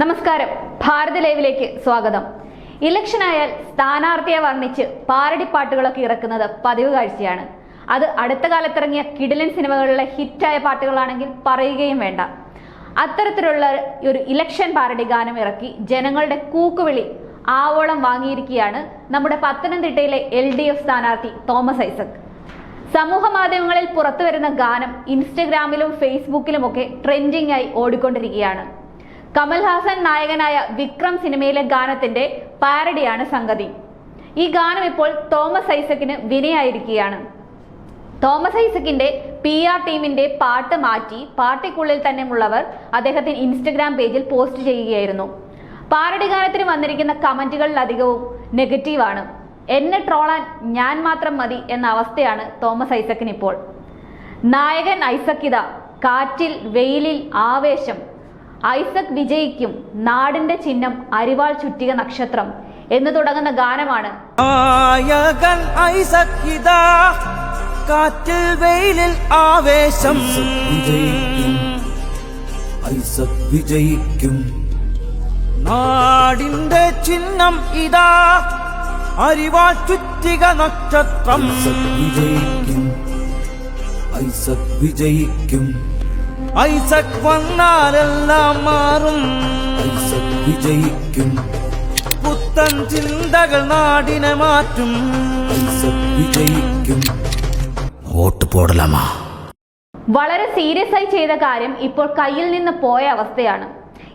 നമസ്കാരം. ഭാരത ലൈവിലേക്ക് സ്വാഗതം. ഇലക്ഷൻ ആയാൽ സ്ഥാനാർത്ഥിയെ വർണിച്ച് പാരടിപ്പാട്ടുകളൊക്കെ ഇറക്കുന്നത് പതിവ് കാഴ്ചയാണ്. അത് അടുത്ത കാലത്തിറങ്ങിയ കിടിലൻ സിനിമകളിലെ ഹിറ്റായ പാട്ടുകളാണെങ്കിൽ പറയുകയും വേണ്ട. അത്തരത്തിലുള്ള ഒരു ഇലക്ഷൻ പാരടി ഗാനം ഇറക്കി ജനങ്ങളുടെ കൂക്കുവിളി ആവോളം വാങ്ങിയിരിക്കുകയാണ് നമ്മുടെ പത്തനംതിട്ടയിലെ എൽ ഡി എഫ് സ്ഥാനാർത്ഥി തോമസ് ഐസക്. സമൂഹ മാധ്യമങ്ങളിൽ പുറത്തു വരുന്ന ഗാനം ഇൻസ്റ്റഗ്രാമിലും ഫേസ്ബുക്കിലുമൊക്കെ ട്രെൻഡിംഗ് ആയി ഓടിക്കൊണ്ടിരിക്കുകയാണ്. കമൽഹാസൻ നായകനായ വിക്രം സിനിമയിലെ ഗാനത്തിന്റെ പാരഡിയാണ് സംഗതി. ഈ ഗാനം ഇപ്പോൾ തോമസ് ഐസക്കിന് വിനയായിരിക്കുകയാണ്. തോമസ് ഐസക്കിന്റെ പി ആർ ടീമിന്റെ പാട്ട് മാറ്റി പാർട്ടിക്കുള്ളിൽ തന്നെ ഉള്ളവർ അദ്ദേഹത്തിന് ഇൻസ്റ്റഗ്രാം പേജിൽ പോസ്റ്റ് ചെയ്യുകയായിരുന്നു. പാരഡി ഗാനത്തിന് വന്നിരിക്കുന്ന കമന്റുകളിൽ അധികവും നെഗറ്റീവാണ് എന്നെ ട്രോളാൻ ഞാൻ മാത്രം മതി എന്ന അവസ്ഥയാണ് തോമസ് ഐസക്കിന് ഇപ്പോൾ നായകൻ ഐസക്കിത കാറ്റിൽ വെയിലിൽ ആവേശം. ഐസക് വിജയിക്കും നാടിന്റെ ചിഹ്നം അരിവാൾ ചുറ്റിക നക്ഷത്രം എന്ന് തുടങ്ങുന്ന ഗാനമാണ്. കാറ്റിൽ വെയിലിൽ ആവേശം. വിജയിക്കും ഐസക് വിജയിക്കും. നാടിന്റെ ചിഹ്നം ഇതാ അരിവാൾ ചുറ്റിക നക്ഷത്രം. വിജയിക്കും ഐസക് വിജയിക്കും. ഐസക് വന്നാലെല്ലാം മാറും. ഐസക് വിജയിക്കും. പുത്തൻ ചിന്തകൾ നാടിനെ മാറ്റും. ഐസക് വിജയിക്കും. വോട്ട് പോടലാമാ. വളരെ സീരിയസ് ആയി ചെയ്ത കാര്യം ഇപ്പോൾ കയ്യിൽ നിന്ന് പോയ അവസ്ഥയാണ്.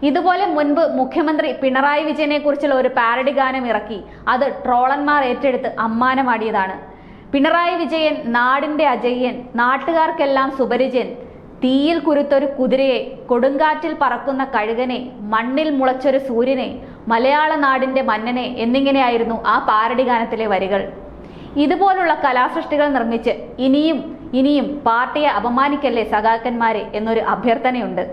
ഇതുപോലെ മുൻപ് മുഖ്യമന്ത്രി പിണറായി വിജയനെ കുറിച്ചുള്ള ഒരു പാരഡി ഗാനം ഇറക്കി അത് ട്രോളന്മാർ ഏറ്റെടുത്ത് അമ്മാനമാടിയതാണ്. പിണറായി വിജയൻ നാടിന്റെ അജയ്യൻ നാട്ടുകാർക്കെല്ലാം സുപരിചയൻ തീയിൽ കുരുത്തൊരു കുതിരയെ കൊടുങ്കാറ്റിൽ പറക്കുന്ന കഴുകനെ മണ്ണിൽ മുളച്ചൊരു സൂര്യനെ മലയാള നാടിന്റെ മന്നനെ എന്നിങ്ങനെയായിരുന്നു ആ പാരടി ഗാനത്തിലെ വരികൾ. ഇതുപോലുള്ള കലാസൃഷ്ടികൾ നിർമ്മിച്ച് ഇനിയും ഇനിയും പാർട്ടിയെ അപമാനിക്കല്ലേ സഖാക്കന്മാരെ എന്നൊരു അഭ്യർത്ഥനയുണ്ട്.